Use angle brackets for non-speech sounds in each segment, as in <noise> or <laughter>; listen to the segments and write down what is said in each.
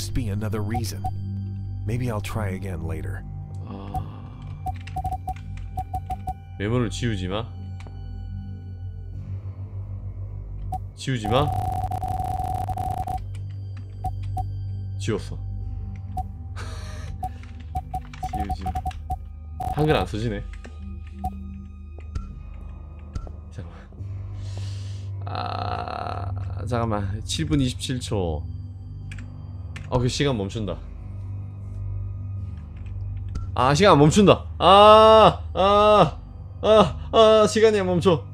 must be another reason. Maybe I'll try again later. 아... 메모를 지우지 마. 지우지 마. 지웠어. 지우지 마. 한글 안 쓰지네. 잠깐만. 아, 잠깐만. 7분 27초. 어, 그 시간 멈춘다. 아 시간 멈춘다 아 아, 아, 아, 시간이 멈춰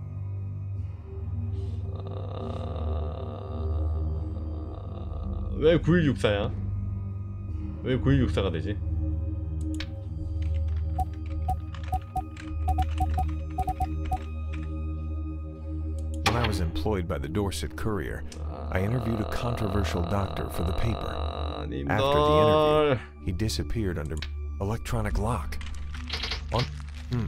아, 왜 9164야? 왜 9164가 되지? When I was employed by the Dorset Courier, I interviewed a controversial doctor for the paper. 아님들 After the interview, he disappeared under electronic lock. On hmm.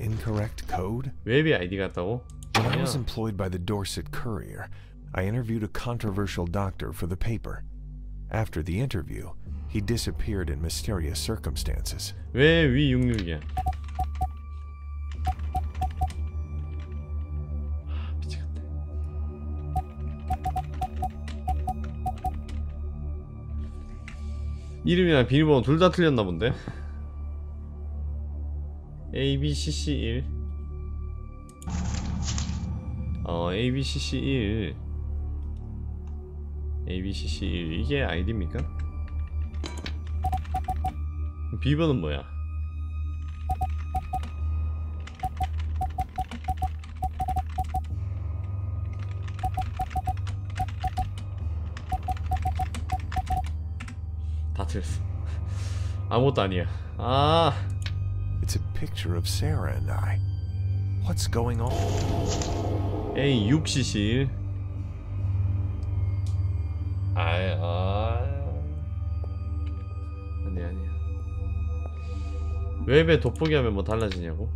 Incorrect code? 웹이 아이디 같다고? When I 아니야. was employed by the Dorset Courier, I interviewed a controversial doctor for the paper. After the interview, he disappeared in mysterious circumstances. 왜 위66이야? 이름이랑 비밀번호 둘 다 틀렸나 본데? ABCC1 어 ABCC1 ABCC1 이게 아이디입니까? 비번은 뭐야? 다 틀렸어. 아무것도 아니야. 아, It's a picture of Sarah and I. What's going on? A 6cc1. 아이, 아. 아니 아니야. 웹에 돋보기 하면 뭐 달라지냐고?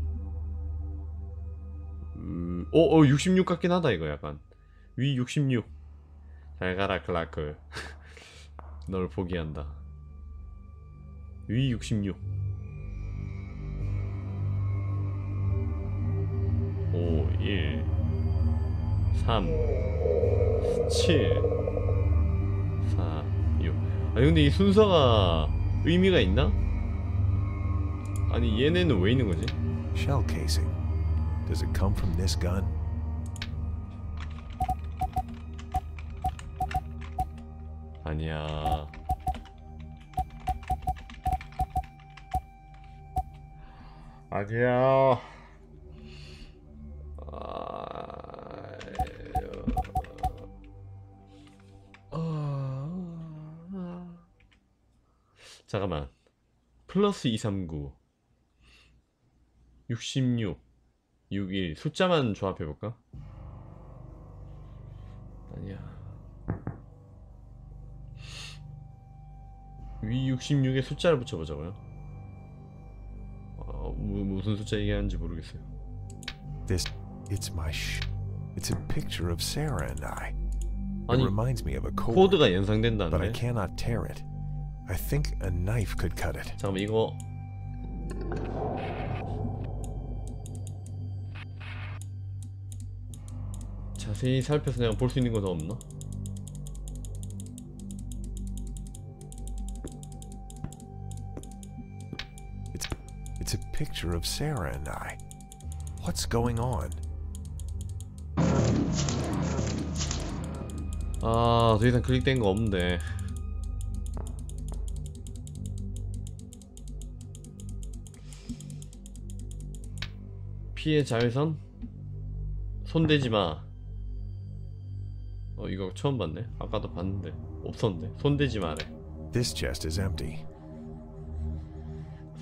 음, 어, 어, 66 같긴 하다 이거 약간. 위 66. 잘 가라 클라크. <laughs> 널 포기한다. 위 66. 5, 1, 3, 7, 4, 6. 아니 근데 이 순서가 의미가 있나? 아니 얘네는 왜 있는 거지? Shell casing. Does it come from this gun? 아니야. 아니야. 아... 잠깐만. 플러스 239 66 61 숫자만 조합해 볼까? 아니야. 위 66에 숫자를 붙여보자고요. 어, 무, 무슨 숫자 얘기하는지 모르겠어요. This, it's my sh. It's a picture of Sarah and I. It reminds me of a code, 코드가 but I 연상된다는데. cannot tear it. I think a knife could cut it. 잠깐만 이거 자세히 살펴서 내가 볼 수 있는 거더 없나? Picture of Sarah and I. What's going on? 아, 더 이상 클릭된 거 없는데. 피해 자외선? 손대지 마. 어, 이거 처음 봤네. 아까도 봤는데. 없었는데. 손대지 마래. This chest is empty.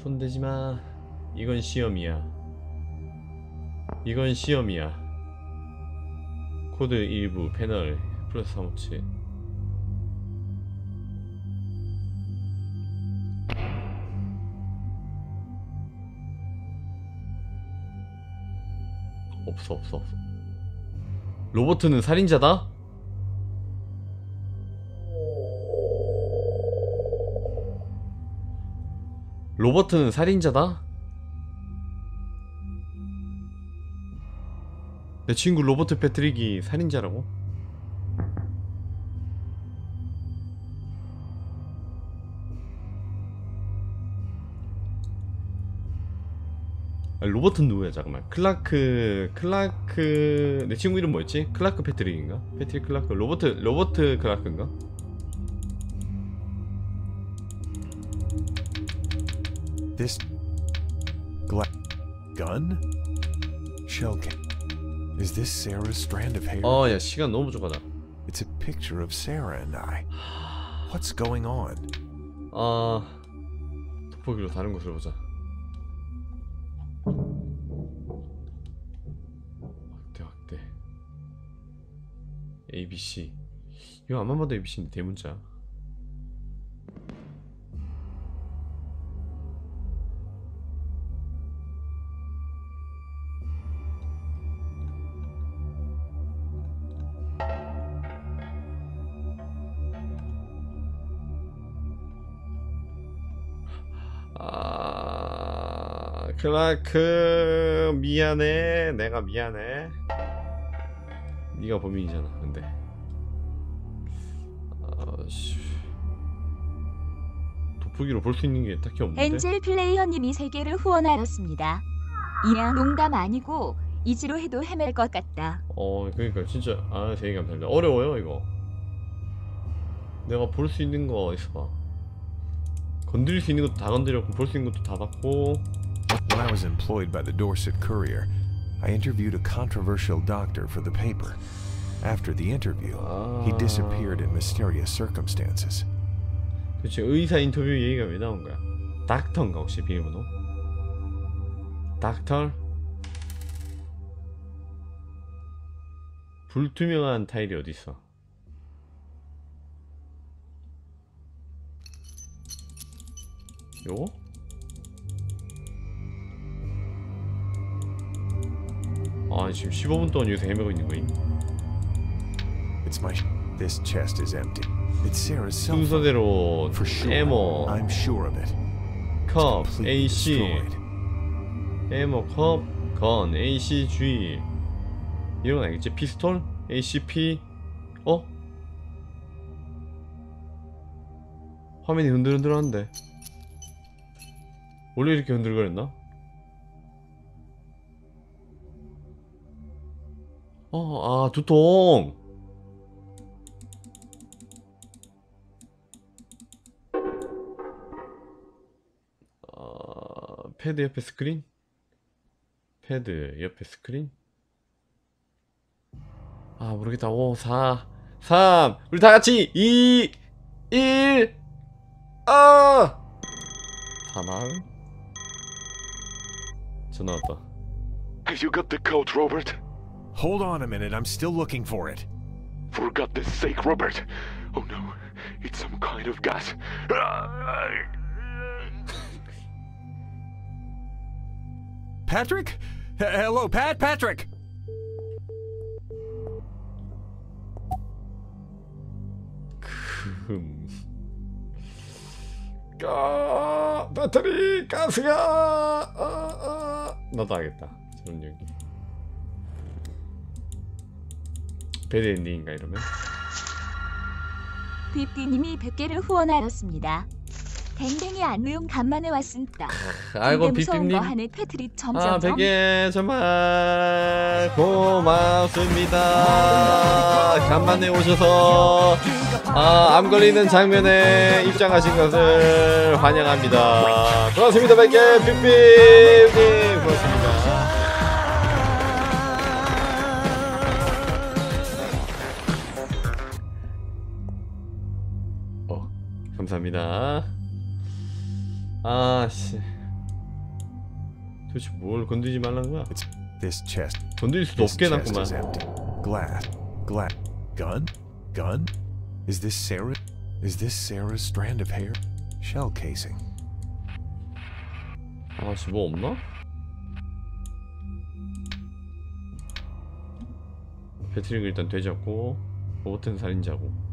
손대지 마. 이건 시험이야. 이건 시험이야. 코드 일부 패널 플러스 357 없어 없어 없어 로버트는 살인자다? 로버트는 살인자다? 내 친구 로버트 패트릭이 살인자라고? 아, 로버트는 누구야 잠깐만 클라크 클라크 내 친구 이름 뭐였지? 클라크 패트릭인가? 패트릭 클라크 로버트 로버트 클라크인가? This gla- Is this Sarah's strand of hair? 어야 시간 너무 부족하다 It's a picture of Sarah and I. What's going on? 아 돋보기로 다른 곳을 보자 확대 확대 ABC 이거 안만 봐도 ABC인데 대문자 클라크 미안해. 내가 미안해. 네가 범인이잖아 근데. 아씨. 돋보기로 볼 수 있는 게 딱히 없는데? 엔젤 플레이어님이 세계를 후원하였습니다. 이야 농담 아니고 이지로 해도 헤맬 것 같다. 어 그러니까 진짜 아 되게 감사합니다. 어려워요 이거. 내가 볼 수 있는 거 있어봐. 건드릴 수 있는 것도 다 건드렸고 볼 수 있는 것도 다 봤고 When I was employed by the Dorset Courier, I interviewed a controversial doctor for the paper. After the interview, he disappeared in mysterious circumstances. 도대체 의사 인터뷰 얘기가 왜 나온 거야? 닥터인가 혹시 비밀번호? 닥터? 불투명한 타일이 어디 있어? 요거? 아 지금 15분 동안 여기서 헤매고 있는 거임? It's my. This chest is empty. It's Sarah's cell. 순서대로 For sure. 에모, I'm sure of it. 컵, AC. 에모 컵, 건, ACG 이런 건 알겠지? 피스톨, ACP 어? 화면이 흔들흔들하는데 원래 이렇게 흔들거렸나? 어, 아 두통 어, 패드 옆에 스크린? 패드 옆에 스크린? 아 모르겠다 5 4 3 우리 다 같이 2 1 아! 사망 전화 왔다 you got the code, Robert? Hold on a minute. I'm still looking for it. For God's sake, Robert! Oh no, it's some kind of gas. Patrick? H- hello, Pat. Patrick. 흠 가, 배터리 가스가 아, 아. 나도 하겠다 저런 얘기 배드 엔딩인가 이러면 뷔삐님이 100개를 후원하였습니다. 댕댕이 안무용 간만에 왔습니다. 아이고 비빔님 아. 베개 정말 고맙습니다 간만에 오셔서 아, 암 걸리는 장면에 입장하신 것을 환영합니다 고맙습니다 베개 삐삐님 감사합니다 아씨 도대체 뭘 건드리지 말라는 거야 This chest. 건드릴 수도 없게 empty. Glass. Glass. Gun? Gun? Is this Sarah? Is this Sarah's strand of hair? Shell casing. 아씨 뭐 없나? 배트릭은 일단 되졌고 로버트는 살인자고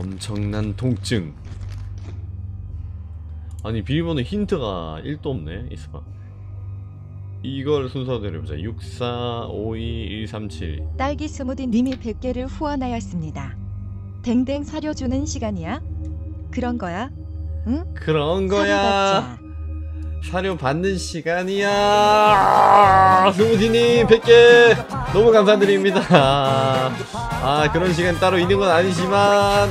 엄청난 통증 아니 비밀번호 힌트가 1도 없네 있어봐 이걸 순서대로 해보자 6452 딸기 스무디 님이 100개를 후원하였습니다. 댕댕 사료 주는 시간이야? 그런 거야? 응? 그런 거야. 사료 받는 시간이야. 스무디님 100개 너무 감사드립니다. 아 그런 시간 따로 있는 건 아니지만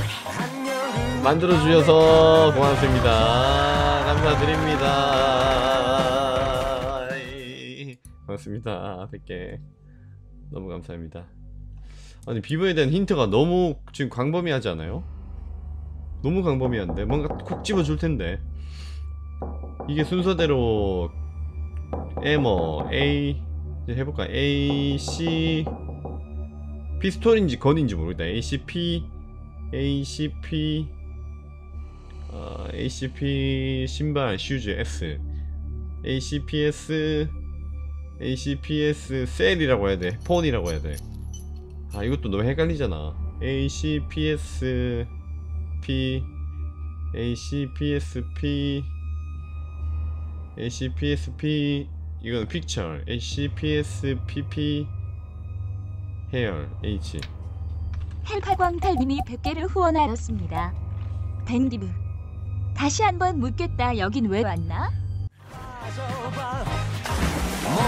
만들어주셔서 고맙습니다. 감사드립니다. 고맙습니다. 100개 너무 감사합니다. 아니 비버에 대한 힌트가 너무 지금 광범위하지 않아요? 너무 광범위한데 뭔가 콕 집어줄 텐데 이게 순서대로 에머 A 이제 해볼까? A C 피스톨인지 건인지 모르겠다. A C P A C P 어, A C P 신발 슈즈 S. A C P S A C P S 셀이라고 해야 돼. 폰이라고 해야 돼아 이것도 너무 헷갈리잖아. A C P S P A C P S P ACPSP 이건 픽처 ACPSPP 헤어 H. 헬파광탈님이 100개를 후원하였습니다. 댕디브 다시 한번 묻겠다. 여긴 왜 왔나?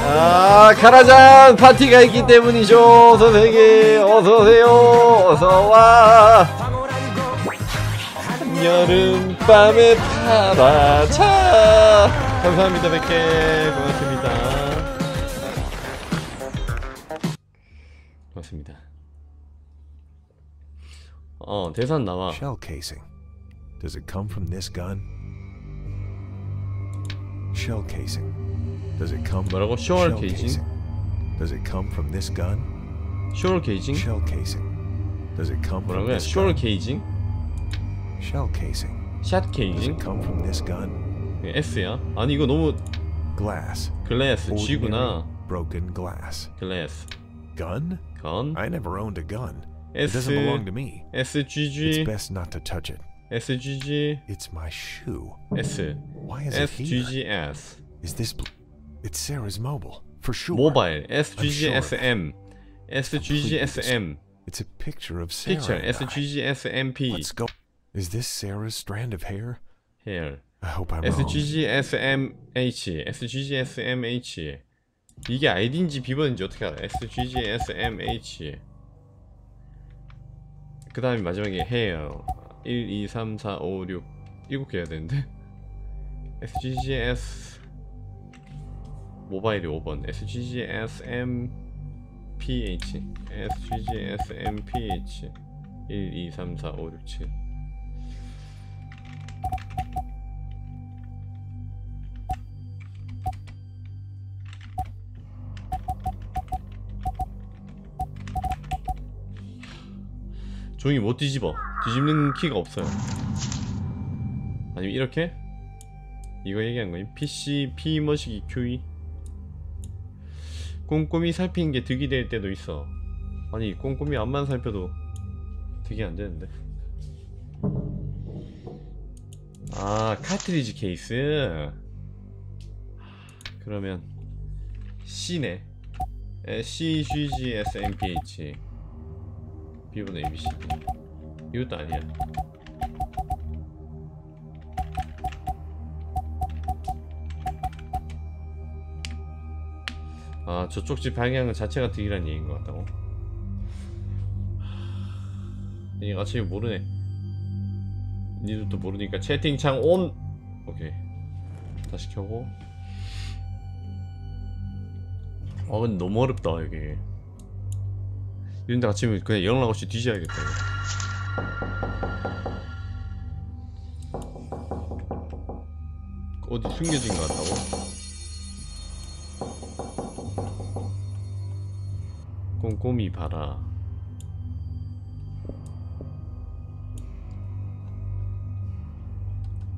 아 카라잔 파티가 있기 때문이죠. 세계 어서오세요. 어서와. 여름밤에 파라차 감사합니다 100개 고맙습니다 고맙습니다 어 대산 나와 Shell casing. Does it come from this gun? Shell casing. Does it come 뭐라고? Shell Shell casing? Does it come from this gun? 쇼얼 게이징? Shell casing. Does it come from this gun? 게이징? Shell casing. 샷 Does 게이징? it come from this gun? S야? 아니 이거 너무 Glass. 글래스 Ordinary G구나 broken glass. 글래스 Gun? 건 I never owned a gun. It S doesn't belong to me. It's SGG best not to touch it. SGG It's my shoe. S Why is it here? SGGS Is this? Bl- it's Sarah's mobile for sure. 모바일 sure. SGGSM SGGSM It's a picture of Sarah. 픽처 and I. SGGSMP Let's go. Is this Sarah's strand of hair? here I hope I'm. SGGSMH SGGSMH 이게 아이디인지 비번인지 어떻게 알아? SGGSMH 그 다음에 마지막에 hair 1, 2, 3, 4, 5, 6 7개 해야 되는데 SGGS 모바일이 5번 SGGSMPH SGGSMPH 1, 2, 3, 4, 5, 6, 7 종이 못 뒤집어? 뒤집는 키가 없어요. 아니면 이렇게? 이거 얘기한 거임? PC P 머시기 QE 꼼꼼히 살피는 게 득이 될 때도 있어. 아니 꼼꼼히 앞만 살펴도 득이 안 되는데. 아 카트리지 케이스? 그러면 C네. C, G, G, S, M, P, H B분의 ABC 이것도 아니야. 아 저쪽 집 방향 자체가 득이란 얘기인 것 같다고? 이 어차피 모르네. 또 모르니까 채팅창 온! 오케이. 다시 켜고. 아 근데 너무 어렵다 여기 이런데 같이 그냥 연락 없이 뒤져야겠다 이거. 어디 숨겨진 것 같다고? 꼼꼼히 봐라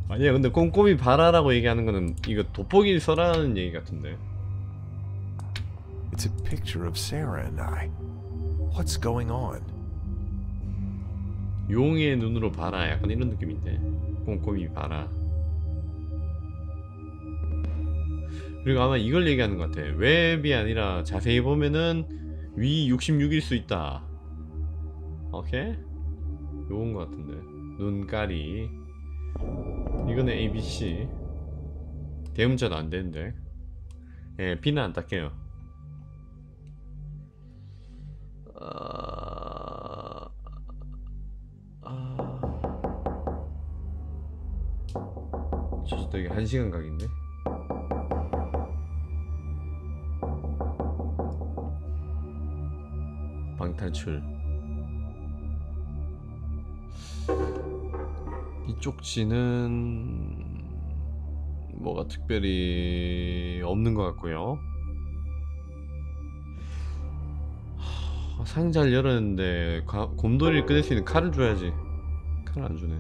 아니야 근데 꼼꼼히 봐라라고 얘기하는 거는 이거 돋보기를 써라는 얘기 같은데 It's a picture of Sarah and I. What's going on? 용의 눈으로 봐라. 약간 이런 느낌인데. 꼼꼼히 봐라. 그리고 아마 이걸 얘기하는 것 같아. 웹이 아니라 자세히 보면은 위 66일 수 있다. 오케이? 요건 것 같은데. 눈가리 이거는 ABC 대문자도 안 되는데. 예 B는 안 닦여요 아... 아... 저 되게 한 시간 각인데? 방탈출. 이쪽 지는 뭐가 특별히 없는 것 같고요 하, 상자를 열었는데 가- 곰돌이를 끊을 수 있는 칼을 줘야지. 칼을 안 주네.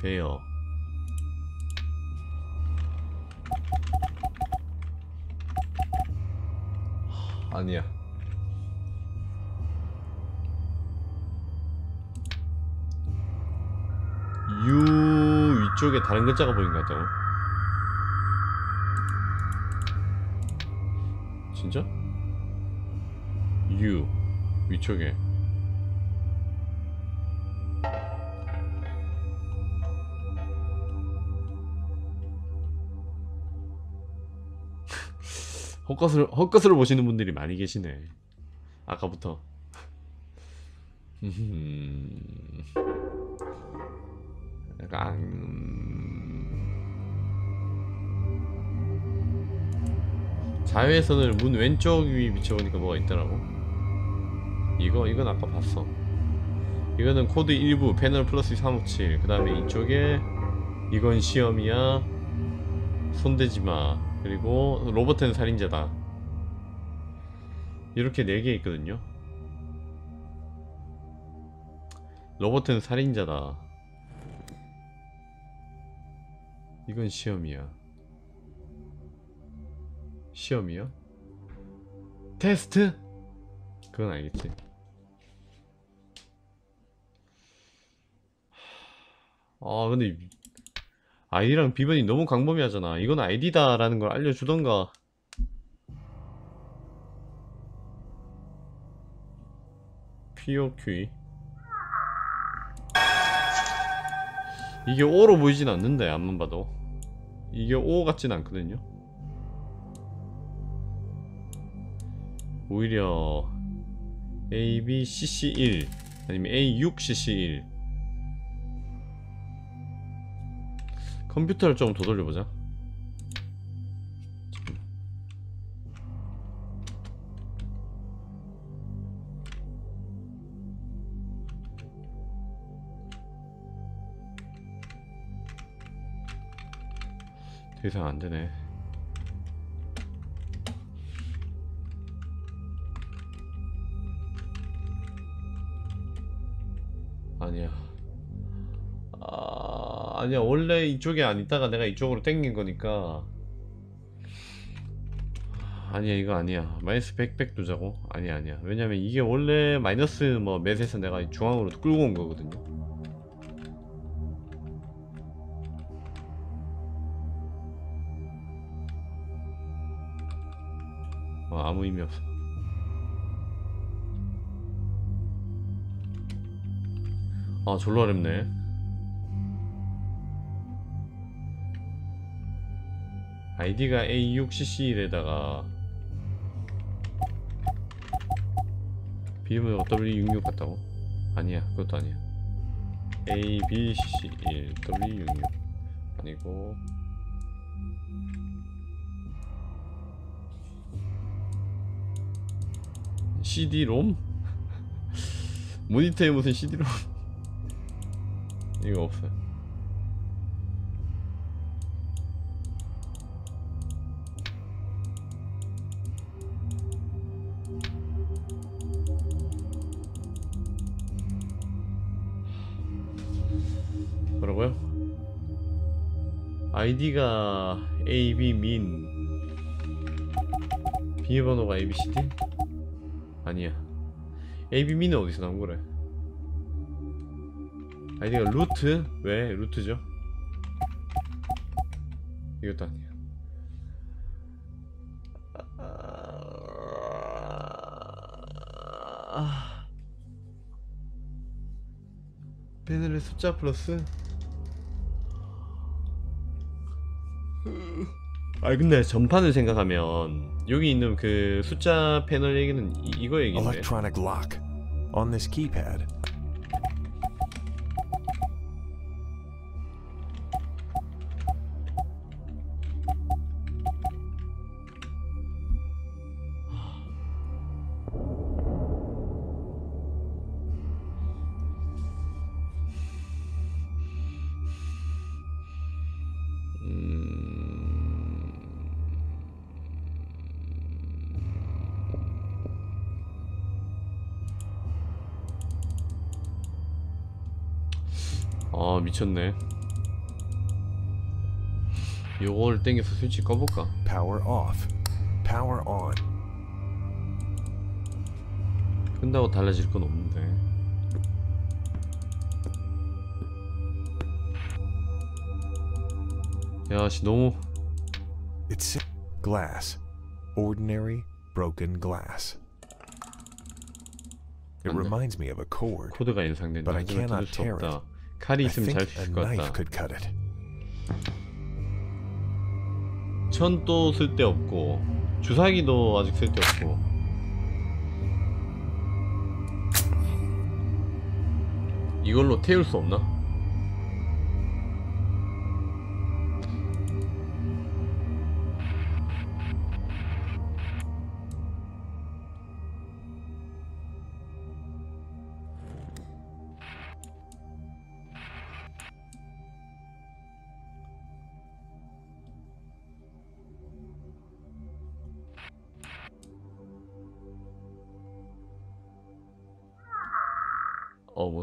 베어. 하, 아니야. U 위쪽에 다른 글자가 보인 것 같다고? 진짜? U 위쪽에 <laughs> 헛것을 헛것을 보시는 분들이 많이 계시네 아까부터 음. <laughs> 약간 음. 자외선을 문 왼쪽 위 비춰보니까 뭐가 있더라고 이거 이건 아까 봤어 이거는 코드 일부 패널 플러스 357 그 다음에 이쪽에 이건 시험이야 손대지마 그리고 로버트는 살인자다 이렇게 4개 있거든요 로버트는 살인자다 이건 시험이야. 시험이야? 테스트? 그건 알겠지. 아 근데 이- 아이디랑 비번이 너무 광범위하잖아. 이건 아이디다 라는 걸 알려주던가. POQ 이게 O로 보이진 않는데 앞만 봐도 이게 O 같진 않거든요 오히려 ABCC1 아니면 A6CC1 컴퓨터를 좀 더 돌려보자. 더 이상 안되네. 아니야 아... 아니야 원래 이쪽에 안 있다가 내가 이쪽으로 땡긴 거니까. 아니야 이거 아니야. 마이너스 100백 두자고. 아니야 아니야. 왜냐면 이게 원래 마이너스 뭐 맷에서 내가 중앙으로 끌고 온 거거든요. 어, 아무 의미 없어. 아, 졸라 어렵네. 아이디가 A6CC1에다가 비음은 W66 같다고? 아니야, 그것도 아니야. ABCC1 W66 아니고 CD-롬? <laughs> 모니터에 무슨 CD-롬? <laughs> 이거 없어요. 뭐라고요? 아이디가 AB민 비밀번호가 ABCD? 아니야 AB민은 어디서 나온 거래? 아이디가 루트? 왜 루트죠? 이것도 아니야. 아... 패널의 숫자 플러스? 아 근데 전판을 생각하면 여기 있는 그 숫자 패널 얘기는 이, 이거 얘기인데 Electronic lock. On this keypad. 아 미쳤네 요걸 땡겨서 스위치 꺼볼까? Power off. Power on. 끈다고 달라질 건 없는데 야씨 너무 It's glass. Ordinary broken glass. It reminds me of a cord. 코드가 인상된다 But I 하지만 뜯을 cannot 수 tear 없다 칼이 있으면 잘쓸것 같다. 천도 쓸데 없고 주사기도 아직 쓸데 없고 이걸로 태울 수 없나?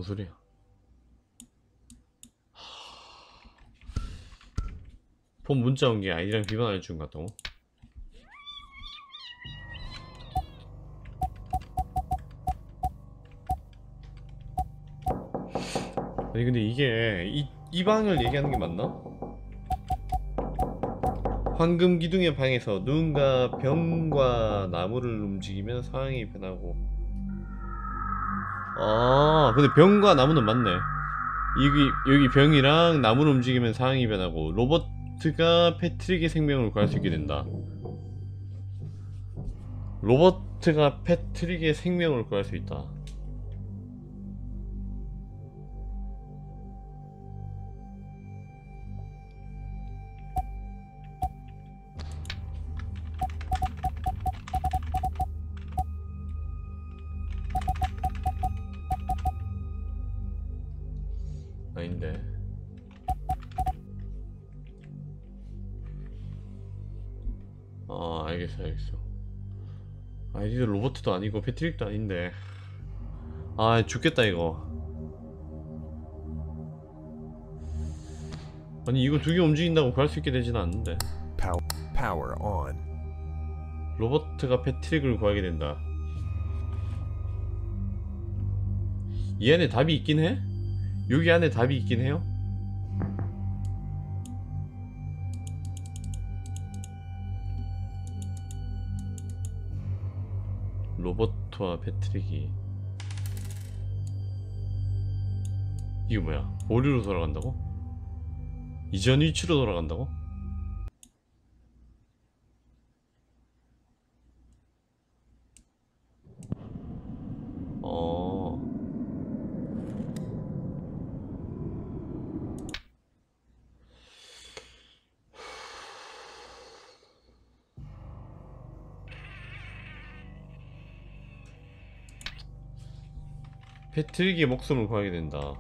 뭔 소리야? 폰 문자 온 게 아이디랑 비번 알려준 것 같다고? 아니 근데 이게 이, 이 방을 얘기하는 게 맞나? 황금 기둥의 방에서 누군가 병과 나무를 움직이면 상황이 변하고 아 근데 병과 나무는 맞네. 여기 여기 병이랑 나무를 움직이면 상황이 변하고 로버트가 패트릭의 생명을 구할 수 있게 된다. 로버트가 패트릭의 생명을 구할 수 있다 로버트도 아니고 패트릭도 아닌데 아 죽겠다 이거 아니 이거 두 개 움직인다고 구할 수 있게 되지는 않는데 Power, power on. 로버트가 패트릭을 구하게 된다 이 안에 답이 있긴 해? 여기 안에 답이 있긴 해요? 로버트와 패트릭이 이거 뭐야? 오류로 돌아간다고? 이전 위치로 돌아간다고? 어. 패트릭의 목숨을 구하게 된다.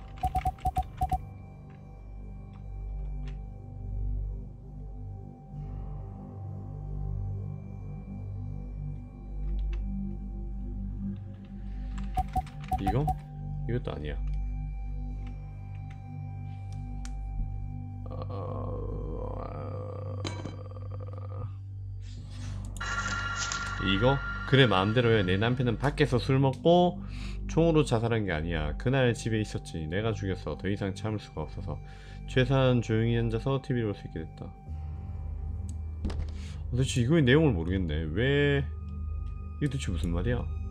이거? 이것도 아니야. 아, 이거? 그래 마음대로 해. 내 남편은 밖에서 술 먹고 총으로 자살한 게 아니야. 그날 집에 있었지. 내가 죽였어. 더 이상 참을 수가 없어서. 최소한 조용히 앉아서 TV를 볼 수 있게 됐다. 어, 도대체 이거의 내용을 모르겠네. 왜 이게 도대체 무슨 말이야?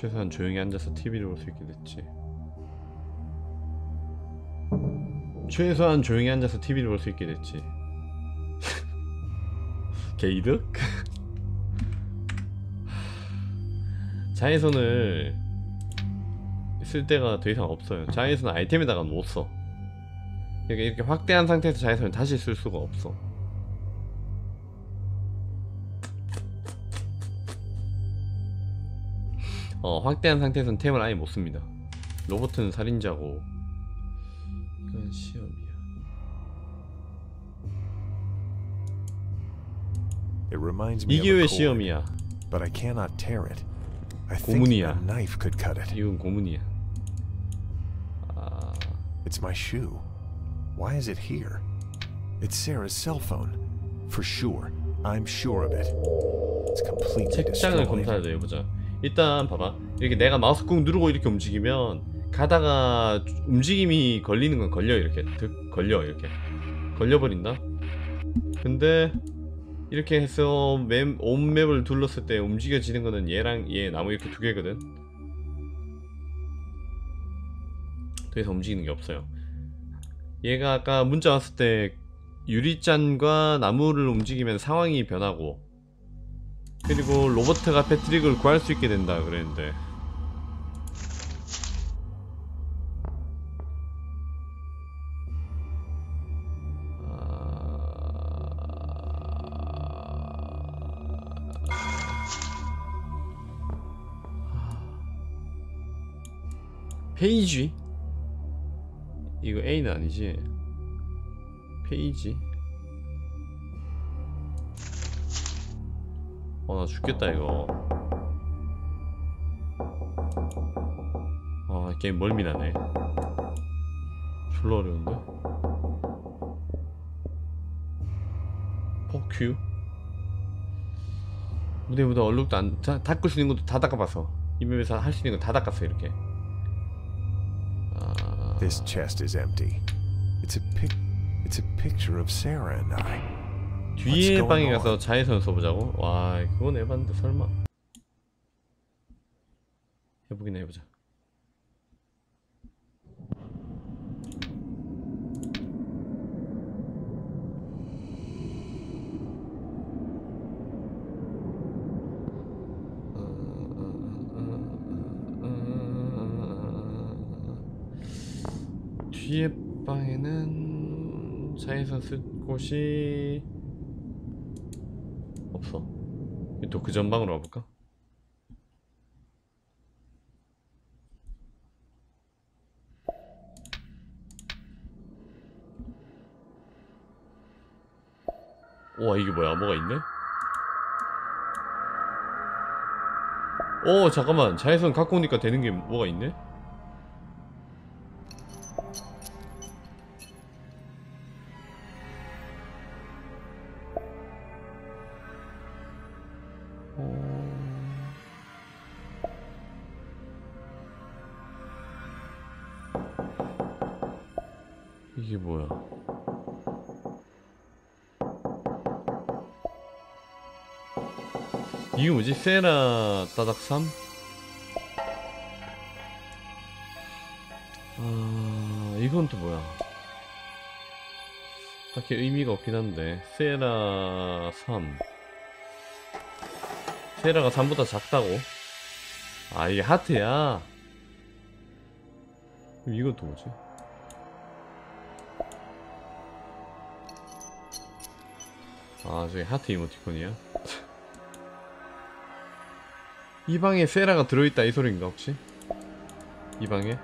최소한 조용히 앉아서 TV를 볼 수 있게 됐지. 최소한 조용히 앉아서 TV를 볼 수 있게 됐지. <laughs> 게이득? <laughs> 자외선을 쓸 데가 더 이상 없어요. 자외선 아이템에다가 못 써. 이렇게, 이렇게 확대한 상태에서 자외선을 다시 쓸 수가 없어. 어, 확대한 상태에서는 템을 아예 못 씁니다. 로봇은 살인자고. 이건 시험이야. It reminds me of 이게 a 왜 cord, 시험이야? but I cannot tear it. I think 고문이야. a knife could cut it. 이건 고문이야. 아, It's my shoe. Why is it here? It's Sarah's cell phone. For sure. I'm sure of it. It's completely 책장을 destroyed. 검사를 해보자. 일단 봐봐. 이렇게 내가 마우스 꾹 누르고 이렇게 움직이면 가다가 움직임이 걸리는 건 걸려 이렇게 득 걸려 이렇게 걸려버린다. 근데 이렇게 해서 맵, 온 맵을 둘렀을 때 움직여지는 거는 얘랑 얘 나무 이렇게 두 개거든. 더 이상 움직이는 게 없어요. 얘가 아까 문자 왔을 때 유리잔과 나무를 움직이면 상황이 변하고 그리고 로버트가 패트릭을 구할 수 있게 된다 그랬는데 페이지? 이거 A는 아니지? 페이지? 어나 죽겠다 이거 아 게임 멀미나네 졸라 어려운데 포큐 무대보다 얼룩도 안 다, 닦을 수 있는 것도 다 닦아봤어 이 맵에서 할 수 있는 거 다 닦았어 이렇게 아... This chest is empty. It's a pic. It's a picture of Sarah and I. 뒤에 방에? 가서 자외선 써보자고? 와 그건 에반데 설마 해보긴 해보자 뒤에 방에는 자외선 쓸 곳이 없어. 또 그 전방으로 와볼까? 우와 이게 뭐야 뭐가 있네? 오 잠깐만 자외선 갖고 오니까 되는 게 뭐가 있네? 이게 뭐야? 이게 뭐지? 세라 따닥삼? 아 이건 또 뭐야? 딱히 의미가 없긴 한데 세라 3 세라가 3보다 작다고? 아 이게 하트야 그럼 이건 또 뭐지? 아 저기 하트 이모티콘이야? 이 방에 세라가 들어있다 이 소린가 혹시? 이 방에?